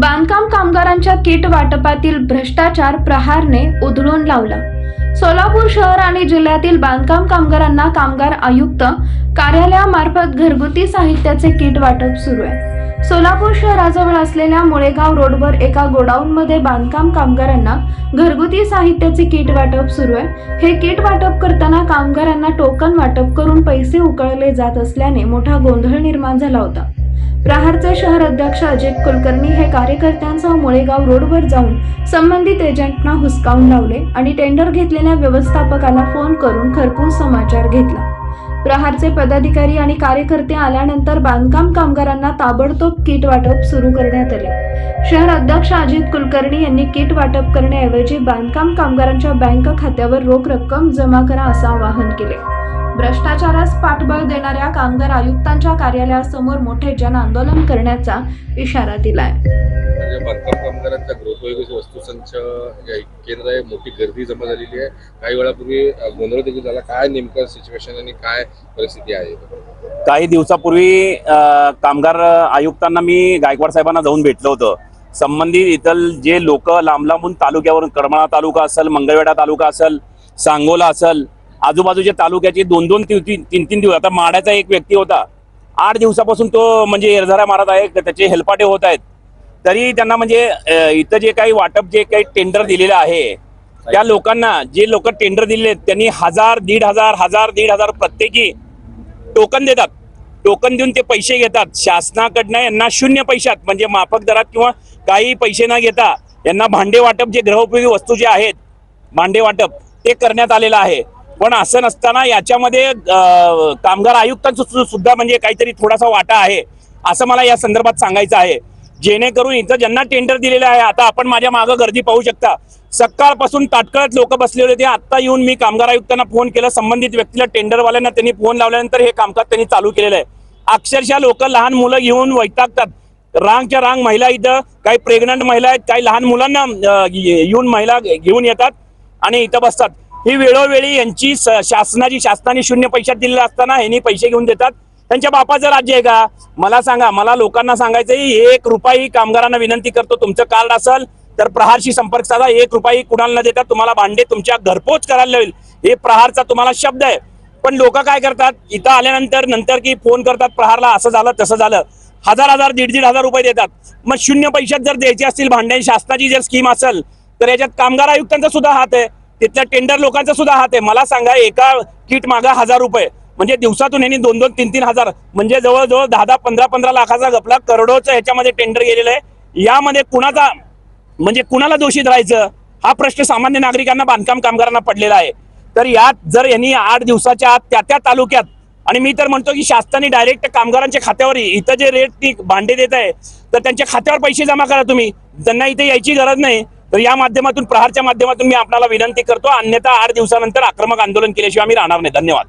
बांधकाम कामगारांच्या किट वाटपातील भ्रष्टाचार प्रहारने उधळून लावला. सोलापूर शहर आणि जिल्ह्यातील बांधकाम कामगारांना कामगार आयुक्त कार्यालयामार्फत घरगुती साहित्याचे किट वाटप सुरू आहे. सोलापूर शहराजवळ असलेल्या मुळेगाव रोडवर एका गोडाऊनमध्ये बांधकाम कामगारांना घरगुती साहित्याचे किट वाटप सुरू आहे. हे किट वाटप करताना कामगारांना टोकन वाटप करून पैसे उकळले जात असल्याने मोठा गोंधळ निर्माण झाला होता. प्रहारचे शहर अध्यक्ष अजित कुलकर्णी हे कार्यकर्त्यांसह मुळेगाव रोडवर जाऊन संबंधित एजंटना हुसकावून लावले आणि टेंडर घेतलेल्या व्यवस्थापकाला फोन करून खरपूस समाचार घेतला. प्रहारचे पदाधिकारी आणि कार्यकर्ते आल्यानंतर बांधकाम कामगारांना ताबडतोब किट वाटप सुरू करण्यात आले. शहर अध्यक्ष अजित कुलकर्णी यांनी किट वाटप करण्याऐवजी बांधकाम कामगारांच्या बँक खात्यावर रोख रक्कम जमा करा असं आवाहन केले. भ्रष्टाचारास पाठबळ देणाऱ्या कामगार आयुक्तांच्या कार्यालयासमोर मोठे जन आंदोलन करण्याचा इशारा दिलाय. म्हणजे बांधकाम कामगारांच्या गृहोपयोगी वस्तूसंच जे केंद्र आहे मोठी गर्दी जमा झालेली आहे. काही वेळापूर्वी गोंधळ देखील झाला. काय नेमकं सिच्युएशन आणि काय परिस्थिती आहे? काही दिवसापूर्वी कामगार आयुक्तांना मी गायकवाड साहेबांना जाऊन भेटलो होतो. संबंधित इतर जे लोक लांब लांबून तालुक्यावरून करमाळा तालुका असेल मंगळवेढा तालुका असेल सांगोला असेल आजूबाजूच्या तालुक्याचे दोन दोन तीन तीन तीन दिवस. आता माड्याचा एक व्यक्ती होता. आठ दिवसापासून तो म्हणजे एरझारा मारत आहे. त्याचे हेलपाटे होत आहेत. तरी त्यांना म्हणजे इथं जे काही वाटप जे काही टेंडर दिलेलं आहे त्या लोकांना जे लोक टेंडर दिले त्यांनी हजार दीड हजार हजार दीड हजार प्रत्येकी टोकन देतात. टोकन देऊन ते पैसे घेतात. शासनाकडनं यांना शून्य पैशात म्हणजे माफक दरात किंवा काही पैसे न घेता यांना भांडे वाटप जे गृहोपयोगी वस्तू जे आहेत भांडे वाटप ते करण्यात आलेलं आहे. पण असं नसताना याच्यामध्ये कामगार आयुक्तांचं सु- सुद्धा म्हणजे काहीतरी थोडासा वाटा आहे असं मला या संदर्भात सांगायचं आहे. जेणेकरून इथं ज्यांना टेंडर दिलेलं आहे आता आपण माझ्या मागं गर्दी पाहू शकता. सकाळपासून ताटकळत लोक बसलेले होते आता येऊन मी कामगार आयुक्तांना फोन केला संबंधित व्यक्तीला टेंडरवाल्यांना त्यांनी फोन लावल्यानंतर हे कामकाज त्यांनी चालू केलेलं आहे. अक्षरशः लोक लहान मुलं घेऊन वैतागतात. रांगच्या रांग महिला इथं काही प्रेग्नंट महिला आहेत काही लहान मुलांना येऊन महिला घेऊन येतात आणि इथं बसतात. ही वेळोवेळी यांची शासनाची शासनाने शून्य पैशात दिलेलं असताना ह्यांनी पैसे घेऊन देतात. त्यांच्या बापाचं राज्य आहे का? मला सांगा मला लोकांना सांगायचं एक रुपयाही कामगारांना विनंती करतो तुमचं कार्ड असेल तर प्रहारशी संपर्क साधा एक रुपयाही कुणाला न देता तुम्हाला भांडे तुमच्या घरपोच करायला होईल हे प्रहारचा तुम्हाला शब्द आहे. पण लोक काय करतात? इथं आल्यानंतर नंतर की फोन करतात प्रहारला असं झालं तसं झालं. हजार हजार दीड दीड हजार रुपये देतात. मग शून्य पैशात जर द्यायचे असतील भांड्याची शासनाची जर स्कीम असेल तर याच्यात कामगार आयुक्तांचा सुद्धा हात आहे. तिथल्या टेंडर लोकांचा सुद्धा हात आहे. मला सांगा एका किट मागा हजार रुपये. म्हणजे दिवसातून यांनी दोन दोन तीन तीन हजार. म्हणजे जवळजवळ दहा दहा पंधरा पंधरा लाखाचा गपला करोडोचं ह्याच्यामध्ये टेंडर गेलेलं आहे. यामध्ये कुणाचा म्हणजे कुणाला दोषी धरायचं? हा प्रश्न सामान्य नागरिकांना बांधकाम कामगारांना पडलेला आहे. तर यात जर यांनी आठ दिवसाच्या आत त्या त्या तालुक्यात आणि मी तर म्हणतो की शासनाने डायरेक्ट कामगारांच्या खात्यावर इथं जे रेट ती भांडे देत आहे तर त्यांच्या खात्यावर पैसे जमा करा तुम्ही. त्यांना इथे यायची गरज नाही. तर या माध्यमातून प्रहारच्या माध्यमातून मी आपल्याला विनंती करतो अन्यथा आठ दिवसानंतर आक्रमक आंदोलन केल्याशिवाय आम्ही राहणार नाही. धन्यवाद.